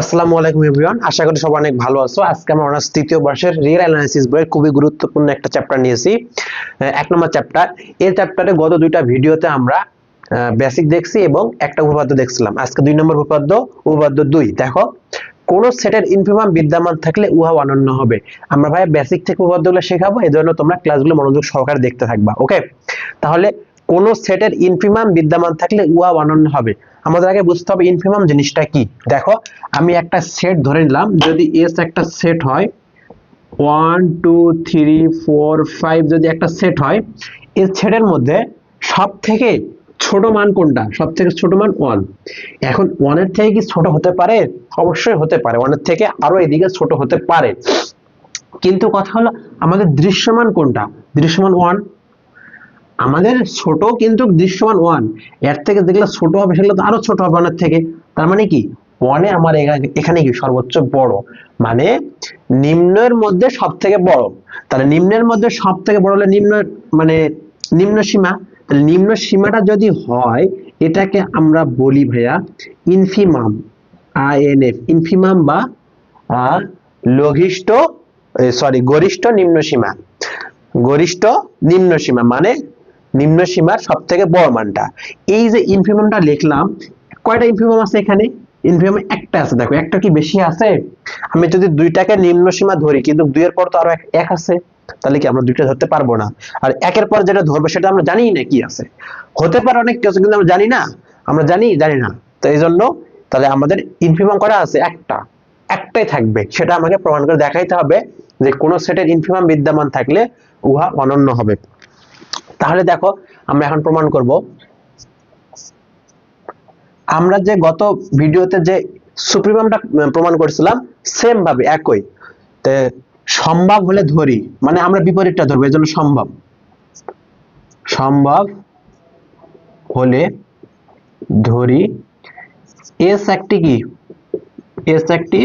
আসসালামু আলাইকুম এভরিওয়ান। আশা করি সবাই অনেক ভালো আছো। আজকে আমরা অনার্স তৃতীয় বর্ষের রিয়েল অ্যানালাইসিস বইয়ের খুবই গুরুত্বপূর্ণ একটা চ্যাপ্টার নিয়েছি। এক নম্বর চ্যাপ্টার এই চ্যাপ্টারে গত দুইটা ভিডিওতে আমরা বেসিক দেখছি এবং একটা উপপাদ্য দেখছিলাম। আজকে দুই নম্বর উপপাদ্য উপপাদ্য দুই। দেখো, কোন সেটের ইনফিমাম বিদ্যমান থাকলে উহা অনন্য হবে। আমরা ভাই বেসিক থেকে উপপাদ্যগুলো শেখাবো, এই জন্য তোমরা ক্লাসগুলো মনোযোগ সহকারে দেখতে থাকবা ওকে তাহলে কোন সেটের ইনফিমাম বিদ্যমান থাকলে উহা অনন্য হবে। আমাদের আগে বুঝতে হবে ইনফিমাম জিনিসটা কি। দেখো, আমি একটা সেট ধরে নিলাম, যদি এস একটা সেট হয় one two three four five যদি একটা সেট হয়, এই সেটের মধ্যে সব থেকে ছোট মান কোনটা? সব থেকে ছোট মান ওয়ান এখন ওয়ানের থেকে কি ছোট হতে পারে? অবশ্যই হতে পারে। ওয়ানের থেকে আরও এদিকে ছোট হতে পারে। কিন্তু কথা হলো, আমাদের দৃশ্যমান কোনটা? দৃশ্যমান ওয়ান আমাদের ছোট কিন্তু দৃশ্যমান ওয়ানের থেকে যেগুলো ছোট হবে সেগুলো তো আরও ছোট হবে ওয়ানের থেকে। তার মানে কি? ওয়ানে আমার এখানে কি? সর্বোচ্চ বড়। মানে নিম্নের মধ্যে সব থেকে বড়। তাহলে নিম্নের মধ্যে সব থেকে বড় হলে নিম্ন মানে নিম্ন সীমা। তাহলে নিম্ন সীমাটা যদি হয়, এটাকে আমরা বলি ভাইয়া ইনফিমাম আইএনএফ ইনফিমাম বা লঘিষ্ঠ সরি গরিষ্ঠ নিম্ন সীমা। গরিষ্ঠ নিম্ন সীমা। মানে নিম্ন সীমার সব থেকে বড় মানটা। এই যে ইনফিমামটা লিখলাম, কয়টা ইনফিমাম আছে এখানে? ইনফিমাম একটা আছে। দেখো, একটা কি বেশি আছে? আমি যদি দুইটাকে নিম্ন সীমা ধরি, কিন্তু দুইয়ের পর তো আরও এক- আছে, তাহলে কি আমরা দুইটা ধরতে পারব না? আর একের পর যেটা ধরবো, সেটা আমরা জানি না কি আছে। হতে পারে অনেক কিছু, কিন্তু আমরা জানি না। আমরা জানি জানি না। তো এই জন্য তাহলে আমাদের ইনফিমাম করা আছে? একটা। একটাই থাকবে। সেটা আমাকে প্রমাণ করে দেখাইতে হবে যে কোন সেটের ইনফিমাম বিদ্যমান থাকলে উহা অনন্য হবে। তাহলে দেখো, আমরা এখন প্রমাণ করব। আমরা যে গত ভিডিওতে যে সুপ্রিমামটা প্রমাণ করেছিলাম সেম ভাবে একই। তে সম্ভব হলে ধরি মানে আমরা বিপরীতটা ধরবো এই জন্য সম্ভব। সম্ভব হলে ধরি, এস একটি কি? এস একটি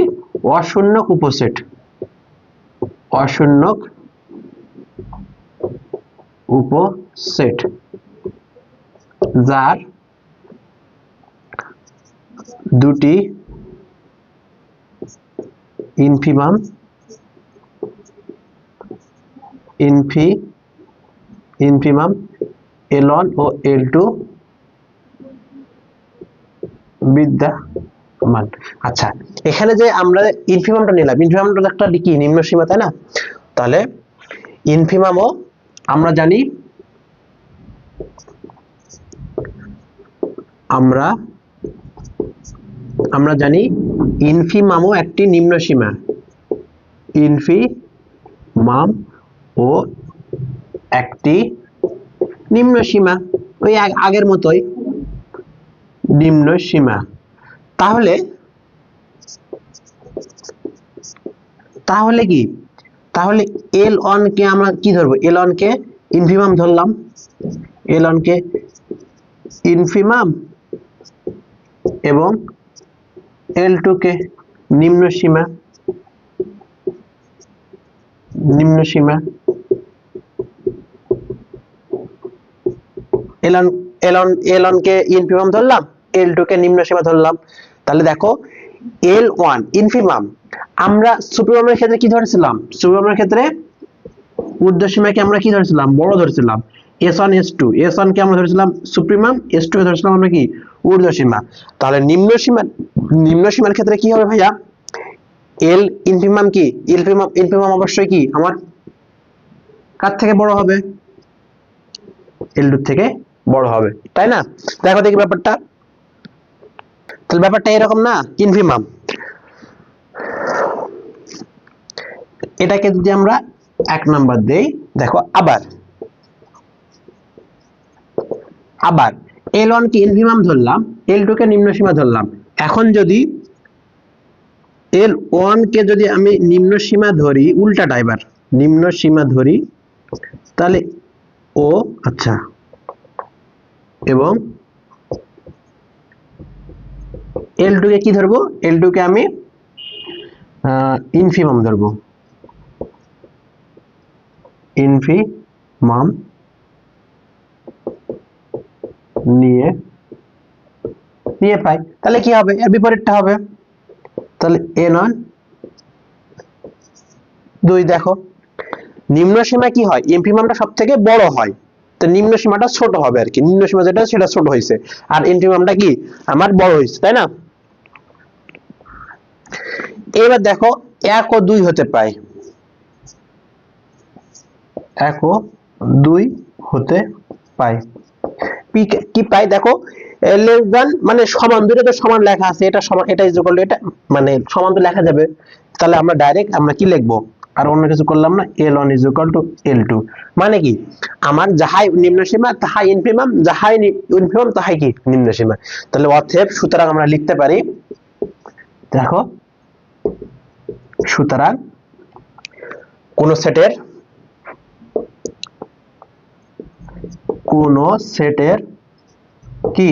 অশূন্যক উপসেট। অশূন্যক উপসেট, যার দুটি infimum infi infimum L one ও এল টু বিদ্যমান। আচ্ছা এখানে যে আমরা ইনফিমামটা নিলাম ইনফিমামটা একটা কি নিম্ন সীমা তাই না? তাহলে ইনফিমামও আমরা জানি, আমরা আমরা জানি ইনফিমামও একটি নিম্ন সীমা। ইনফিমাম ও একটি নিম্ন সীমা। ওই আগের মতোই নিম্ন সীমা। তাহলে তাহলে কি? তাহলে এল কে আমরা কি ধরবো? এল কে ইনফিমাম ধরলাম। এল কে ইনফিমাম এবং এল কে নিম্ন সীমা নিম্ন সীমা। এলন এলন কে ইনফিমাম ধরলাম এল কে নিম্ন সীমা ধরলাম। তাহলে দেখো এল ওয়ান ইনফিমাম আমরা সুপ্রিমামের ক্ষেত্রে কি ধরেছিলাম? সুপ্রিমামের ক্ষেত্রে ঊর্ধ্ব সীমাকে আমরা কি ধরেছিলাম? বড় ধরেছিলাম। S one S two S one কে আমরা ধরেছিলাম সুপ্রিমাম এস টু ধরেছিলাম আমরা কি? ঊর্ধ্ব সীমা তাহলে নিম্ন সীমা, নিম্ন সীমার ক্ষেত্রে কি হবে ভাইয়া? এল ইনফিমাম কি? ইনফিমাম ইনফিমাম অবশ্যই কি? আমার কার থেকে বড় হবে? এল টু থেকে বড় হবে। তাই না? দেখো দেখি ব্যাপারটা। তাহলে ব্যাপারটা এরকম না? ইনফিমাম এটাকে যদি আমরা এক নাম্বার দেই, দেখো, আবার। আবার এল ওয়ান কে? ইনফিমাম ধরলাম এল টু কে নিম্ন সীমা ধরলাম। এখন যদি এল ওয়ান কে যদি আমি নিম্ন সীমা ধরি, উল্টাটা এবার, নিম্ন সীমা ধরি, তাহলে ও আচ্ছা এবং এল টু কে ধরবো? এল টু কে আমি ইনফিমাম ধরবো। ইনফিমাম নিয়ে নিয়ে পাই। তাহলে কি হবে? এর বিপরীতটা হবে। তাহলে এ নয়। দুই, দেখো। নিম্ন সীমা কি হয়? ইনফিমামটা সব থেকে বড় হয়। তো নিম্ন সীমাটা ছোট হবে আর কি। নিম্ন সীমা যেটা, সেটা ছোট হয়েছে আর ইনফিমামটা কি? আমার বড় হয়েছে তাই না? এবার দেখো, এক ও দুই হতে পায়। এক ও দুই হতে পায়। পি- কি পাই দেখো? লেস দেন মানে সমান দুটো সমান লেখা আছে, এটা সমান, এটা ইজ ইকুয়াল এটা মানে সমান তো লেখা যাবে। তাহলে আমরা ডাইরেক্ট আমরা কি লিখব? আর অন্য কিছু করলাম না L one is equal to L two মানে কি? আমার যাহাই নিম্ন সীমা, তাহাই ইনফিমাম যাহাই ইনফিমাম তাহাই কি? নিম্ন সীমা। তাহলে অতএব সুতরাং আমরা লিখতে পারি, দেখো, সুতরাং কোন সেটের কোন সেটের কি?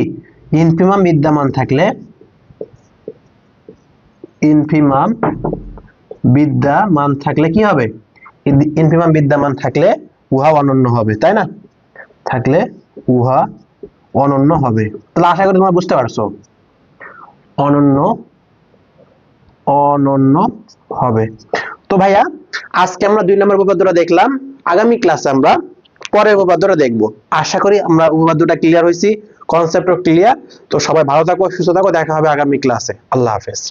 ইনফিমাম বিদ্যমান থাকলে ইনফিমাম বিদ্যমান থাকলে কি হবে? ইনফিমাম বিদ্যমান থাকলে উহা অনন্য হবে, তাই না? থাকলে উহা অনন্য হবে। তাহলে আশা করি তোমরা বুঝতে পারছ। অনন্য অনন্য হবে। তো ভাইয়া, আজকে আমরা দুই নম্বর উপপাদ্যটা দেখলাম। আগামী ক্লাসে আমরা পরের উপপাদ্যটা দেখব। আশা করি আমরা উপপাদ্যটা ক্লিয়ার হয়েছি কনসেপ্টও ক্লিয়ার তো সবাই ভালো থাকো, সুস্থ থাকো, দেখা হবে আগামী ক্লাসে আল্লাহ হাফেজ।